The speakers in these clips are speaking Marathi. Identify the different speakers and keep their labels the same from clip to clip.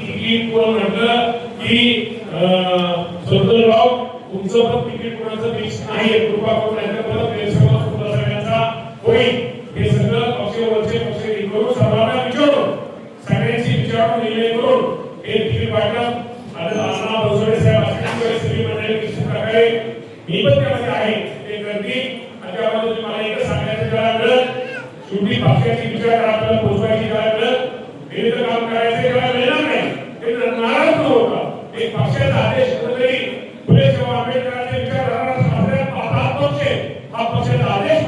Speaker 1: तिकीट कोण म्हटलं की राव तुमचं पण तिकीट कोणाचं फिक्स नाहीये कृपा करून सगळ्यांचा होईल हे सगळं पक्षावरचे पक्ष करून सर्वांना विचारून सगळ्यांची विचारून निर्णय करून हे तिकीट वाटप आणि अण्णा साहेब असतील सगळी मंडळी प्रकारे मी पण त्यामध्ये आहे ते करतील आणि त्यामध्ये मला एकच सांगायचं मिळत शेवटी पक्षाची विचार आपल्याला गरज मिळत विरुद्ध काम करायचे त्याला मिळणार नाही ते नाराज न होता एक पक्षाचा आदेश कुठेतरी आंबेडकरांचे हा पक्षाचा आदेश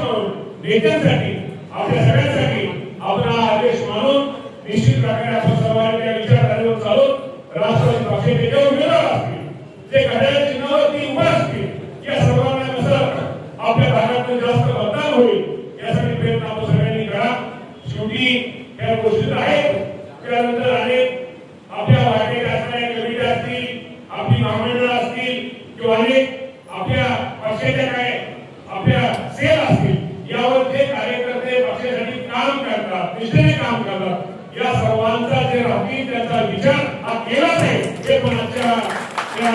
Speaker 1: नेत्यांसाठी आपल्या सगळ्यांसाठी आपण हा आदेश मानून निश्चित प्रकारे आपण सर्वांनी त्या विचारधारेवर चालून राष्ट्रवादी पक्षाचे जे उमेदवार असतील जे घड्याळ चिन्हावरती असतील या सर्वांना कसं आपल्या भागातून जास्त मतदान होईल यासाठी प्रयत्न आपण सगळ्यांनी करा. शेवटी या गोष्टी आहेत त्यानंतर अनेक आपल्या वाटेत असणाऱ्या कमिटी असतील आपली महामंडळ असतील किंवा अनेक आपल्या पक्षाच्या काय आपल्या सेल असतील यावर जे कार्यकर्ते पक्षासाठी काम करतात निष्ठेने काम करतात या सर्वांचा जे राहतील त्याचा विचार हा केलाच आहे हे पण आजच्या या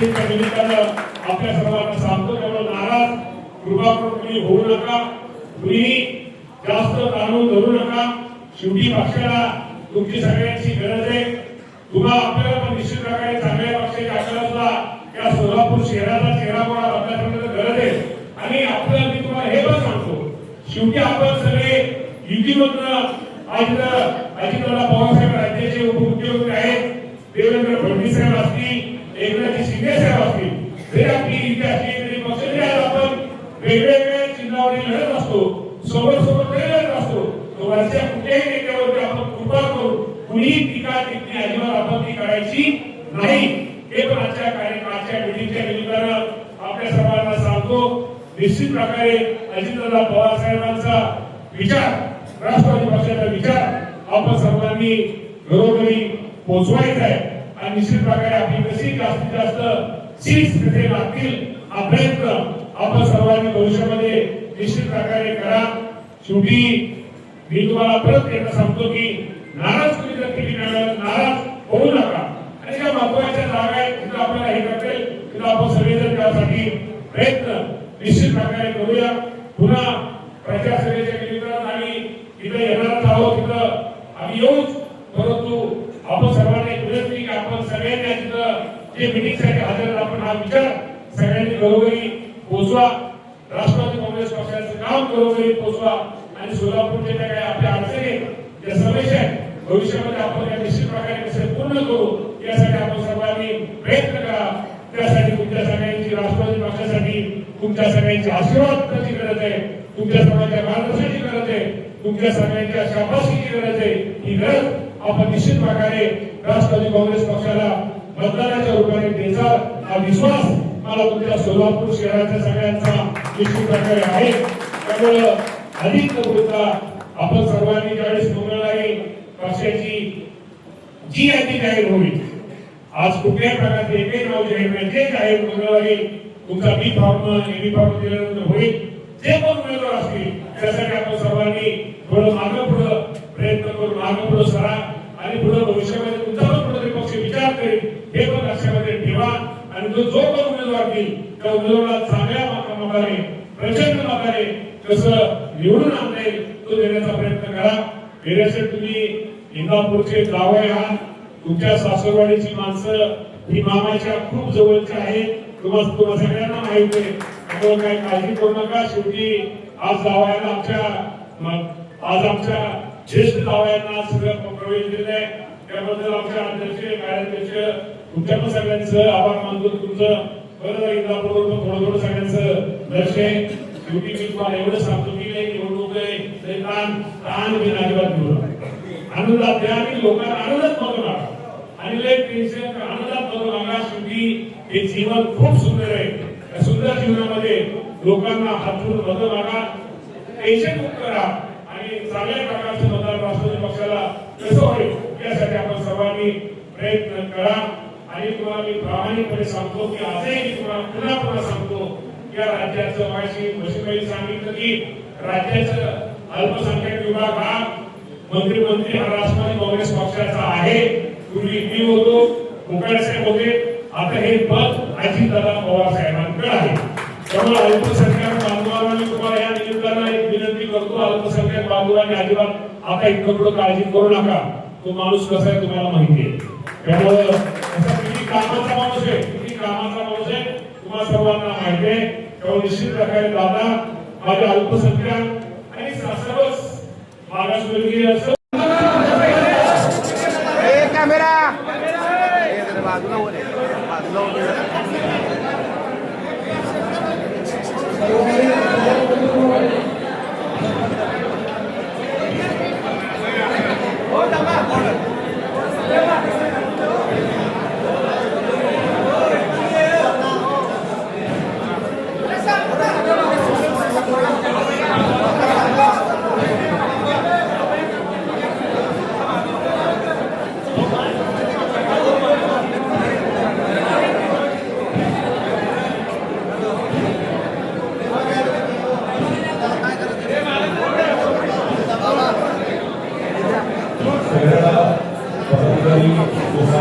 Speaker 1: निमित्तानं आपल्या सर्वांना सांगतो त्यामुळे नाराज कृपा करून होऊ नका. तुम्ही जास्त ताणून धरू नका. शेवटी पक्षाला तुमची सगळ्यांची गरज आहे. तुम्हाला आपल्याला पण निश्चित प्रकारे चांगल्या पक्षाची आपल्याला सुद्धा या सोलापूर शहराचा चेहरा कोणा बदलण्याची गरज आहे? आणि आपल्याला मी तुम्हाला हे पण सांगतो शेवटी आपण सगळे युतीमधनं आज अजितदादा पवारसाहेब राज्याचे उपमुख्यमंत्री आहेत. देवेंद्र फडणवीस साहेब असतील एकनाथ शिंदे साहेब असतील. जरी आपली युती असली तरी पक्ष जरी आज आपण. वेगवेगळ्या चिन्हावरील लढत असतो. सोबत सोबत लढत असतो. तो वरच्या कुठल्याही नेत्यावरती आपण कृपा करून कुणीही टीका टिप्पणी अजिबात आपण ती करायची नाही. हे पण आजच्या कार्यक्रमाच्या मिटिंगच्या निमित्तानं आपल्या सर्वांना सांगतो. निश्चित प्रकारे अजितदादा पवार साहेबांचा विचार राष्ट्रवादी पक्षाचा विचार आपण सर्वांनी घरोघरी पोहोचवायचा आहे. निश्चित प्रकारे आपली कशी जास्तीत जास्त सीट्स तिथे लागतील. हा प्रयत्न आपण सर्वांनी भविष्यामध्ये निश्चित प्रकारे करा. शेवटी मी तुम्हाला परत एकदा सांगतो की नाराज तुम्ही जर केली नाराज होऊ नका. आणि ज्या महत्त्वाच्या जागा आहेत तिथं आपल्याला हे करता तिथं आपण सगळेजण त्यासाठी प्रयत्न निश्चित प्रकारे करूया. पुन्हा प्रजासभेच्या निमित्तानं आम्ही तिथं येणारच आहोत. तिथं आम्ही येऊच परंतु आपण सर्वांनी एक विनंती की आपण सगळ्यांनी तिथं जे मिटिंगसाठी हजर आपण हा विचार सगळ्यांनी घरोघरी पोचवा. राष्ट्रवादी काँग्रेस पक्षाचं काम घरोघरी पोचवा. आणि सोलापूरच्या ज्या काही आपल्या अडचणी ज्या समस्या आहेत भविष्यामध्ये आपण या निश्चित प्रकारे कसे पूर्ण करू यासाठी आपण सर्वांनी प्रयत्न करा. त्यासाठी तुमच्या सगळ्यांची राष्ट्रवादी पक्षासाठी तुमच्या सगळ्यांची आशीर्वादाची गरज आहे. तुमच्या सर्वांच्या मार्गदर्शनाची गरज आहे. तुमच्या सगळ्यांच्या शाबासकीची गरज आहे. ही गरज आपण निश्चित प्रकारे राष्ट्रवादी काँग्रेस पक्षाला मतदानाच्या रूपाने देचा हा विश्वास मला तुमच्या सोलापूर शहराच्या सगळ्यांचा निश्चित प्रकारे आहे. त्यामुळं अधिक न बोलता आपण सर्वांनी ज्यावेळेस मंगळवारी पक्षाची जी यादी जाहीर होईल आज कुठल्याही प्रकारचे एकही नाव जाहीर नाही. जे जाहीर मंगळवारी तुमचा बी फॉर्म एबी फॉर्म दिल्यानंतर होईल जे पण उमेदवार असतील त्यासाठी आपण सर्वांनी थोडं मागं पुढं प्रयत्न करून मागं पुढं सरा. आणि पुढे भविष्यामध्ये तुमचा पण कुठेतरी पक्ष विचार करेल हे पण लक्षामध्ये ठेवा. आणि तो जो पण उमेदवार देईल त्या उमेदवाराला चांगल्या मताने प्रचंड मताने कसं निवडून आणता येईल तो देण्याचा प्रयत्न करा. वेळेसाठी तुम्ही इंदापूरचे जावई आहात. तुमच्या सासरवाडीची माणसं ही मामाच्या खूप जवळची आहे तुम्हाला तुम्हाला सगळ्यांना माहीत आहे. त्यामुळे काही काळजी करू नका. शेवटी आज जावयाला आमच्या आज आमच्या ज्येष्ठ जावयांना सगळं प्रवेश दिलाय. त्याबद्दल आमच्या अध्यक्ष कार्याध्यक्ष तुमच्या पण सगळ्यांचं आभार मानतो. तुमचं बरं एकदा इंदापूरवर थोडं थोडं सगळ्यांचं लक्ष आहे. शेवटी मी तुम्हाला एवढं सांगतो की नाही निवडणूक आहे. लय ताण ताण अजिबात घेऊ नका. आनंदात द्या आणि लोकांना आनंदात बघू नका. आणि लय टेन्शन आनंदात बघू नका. शेवटी हे जीवन खूप सुंदर आहे. या सुंदर जीवनामध्ये लोकांना हातून बघू नका. टेन्शन मुक्त करा आणि चांगल्या प्रकारचं व्यस्त व्हावी यासाठी आपण सर्वांनी प्रयत्न करा. आणि तुम्हाला मी प्रामाणिकपणे सांगतो की आजही तुम्हाला पुन्हा पुन्हा सांगतो या राज्याचं माझी मशीबाई सांगितलं की राज्याचं अल्पसंख्याक विभाग हा मंत्रिमंत्री हा राष्ट्रवादी काँग्रेस पक्षाचा आहे. पूर्वी मी होतो मुकाळे साहेब होते. आता हे पद अजितदादा पवार साहेबांकडे आहे. त्यामुळे अल्पसंख्याक बांधवांना मी तुम्हाला या निमित्तानं एक विनंती करतो. अल्पसंख्याक बांधवांनी अजिबात आता इतकं थोडं काळजी करू नका. तो माणूस कसा आहे तुम्हाला माहिती आहे. त्यामुळं किती कामाचा माणूस आहे किती कामाचा माणूस आहे तुम्हाला सर्वांना माहिती आहे. तेव्हा निश्चित प्रकारे दादा माझे अल्पसंख्याक आणि सर्वच मागासवर्गीय असं
Speaker 2: बाजूला बाजूला
Speaker 3: Por favor.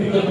Speaker 3: বিগত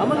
Speaker 3: ಅಮನ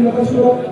Speaker 3: 中島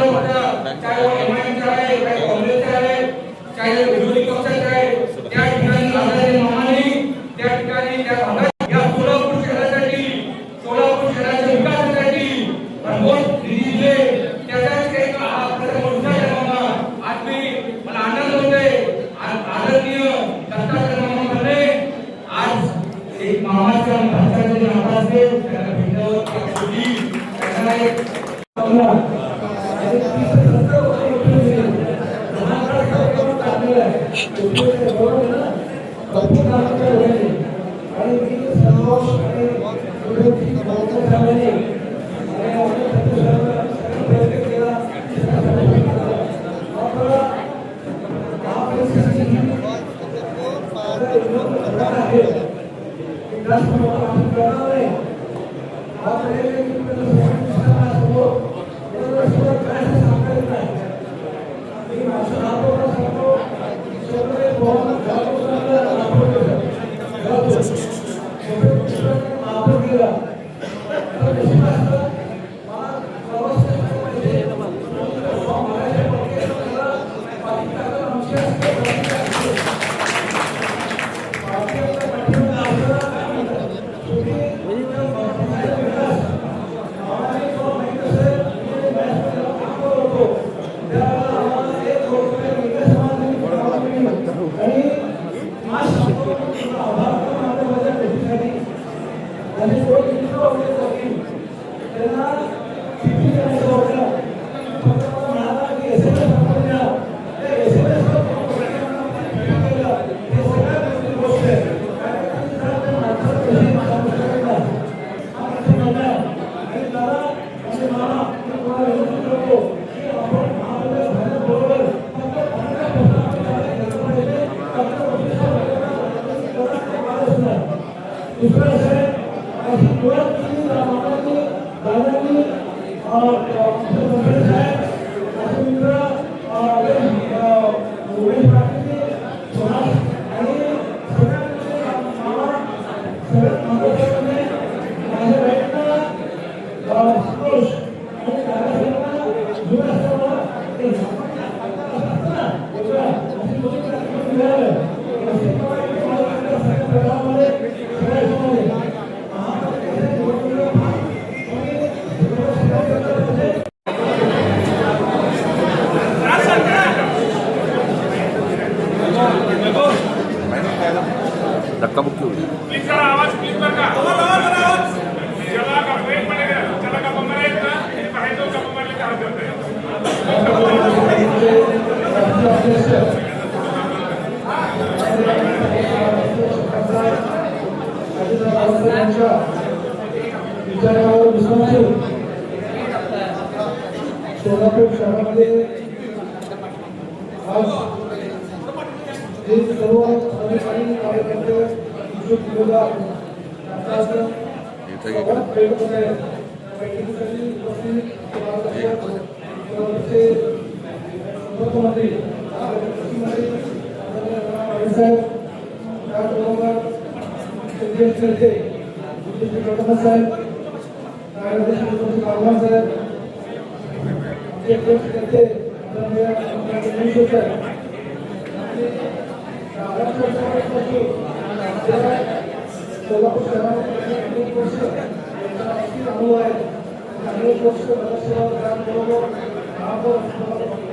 Speaker 3: चाहे वो
Speaker 4: एम एम चाहे चाहे बिजली कब इसमें से ऐसी कोई चीज हमारे दादा की और মুখ্যমন্ত্রী Thank
Speaker 5: you.